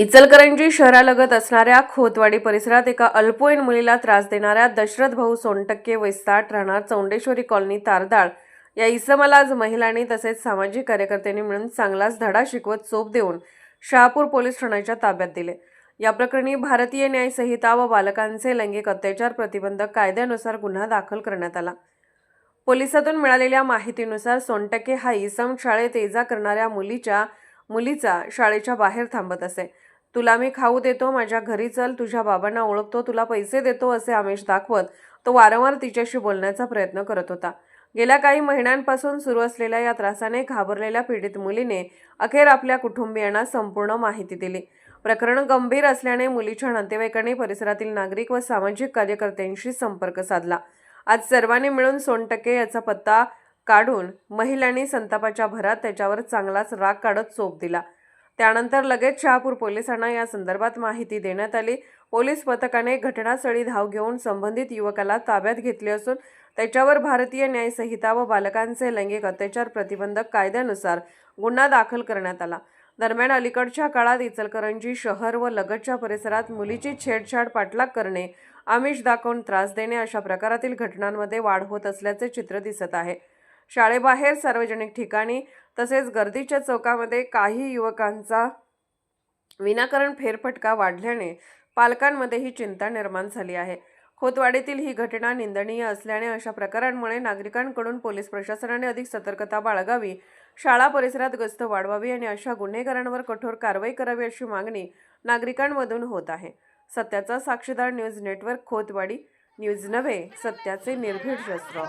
इचलकरंजी शहरालगत असणाऱ्या खोतवाडी परिसरात एका अल्पवयीन मुलीला त्रास देणाऱ्या दशरथ भाऊ सोनटक्के वैस्ताट राहणार चौंडेश्वरी कॉलनी तारदाळ. या इसमाला आज महिलांनी तसेच सामाजिक कार्यकर्त्यांनी मिळून चांगलाच धडा शिकवत चोप देऊन शहापूर पोलीस ठाण्याच्या ताब्यात दिले. या प्रकरणी भारतीय न्याय संहिता व बालकांचे लैंगिक अत्याचार प्रतिबंधक कायद्यानुसार गुन्हा दाखल करण्यात आला. पोलिसातून मिळालेल्या माहितीनुसार सोनटके हा इसम शाळेत ये जा करणाऱ्या मुलीच्या मुलीचा शाळेच्या बाहेर थांबत असे. तुला मी खाऊ देतो माझ्या घरी चल तुझ्या बाबांना ओळखतो तुला पैसे देतो असे आमिष दाखवत तो वारंवार तिच्याशी बोलण्याचा प्रयत्न करत होता. गेल्या काही महिन्यांपासून सुरू असलेल्या या त्रासाने घाबरलेल्या पीडित मुलीने अखेर आपल्या कुटुंबियांना संपूर्ण माहिती दिली. प्रकरण गंभीर असल्याने मुलीच्या नातेवाईकांनी परिसरातील नागरिक व सामाजिक कार्यकर्त्यांशी संपर्क साधला. आज सर्वांनी मिळून सोनटके याचा पत्ता काढून महिलांनी संतापाच्या भरात त्याच्यावर चांगलाच राग काढत चोप दिला. त्यानंतर लगेच शहापूर पोलिसांना या संदर्भात माहिती देण्यात आली. पोलीस पथकाने घटनास्थळी धाव घेऊन संबंधित युवकाला ताब्यात घेतले असून त्याच्यावर भारतीय न्यायसंहिता व बालकांचे लैंगिक अत्याचार प्रतिबंधक कायद्यानुसार गुन्हा दाखल करण्यात आला. दरम्यान अलीकडच्या काळात इचलकरंजी शहर व लगतच्या परिसरात मुलीची छेडछाड पाठलाग करणे आमिष दाखवून त्रास देणे अशा प्रकारातील घटनांमध्ये वाढ होत असल्याचे चित्र दिसत आहे. शाळेबाहेर सार्वजनिक ठिकाणी तसेच गर्दीच्या चौकामध्ये काही युवकांचा विनाकारण फेरफटका वाढल्याने पालकांमध्ये ही चिंता निर्माण झाली आहे. खोतवाडीतील ही घटना निंदनीय असल्याने अशा प्रकारांमुळे नागरिकांकडून पोलीस प्रशासनाने अधिक सतर्कता बाळगावी शाळा परिसरात गस्त वाढवावी आणि अशा गुन्हेगारांवर कठोर कारवाई करावी अशी मागणी नागरिकांमधून होत आहे. सत्याचा साक्षीदार न्यूज नेटवर्क खोतवाडी. न्यूज नव्हे सत्याचे निर्भीड शस्त्र.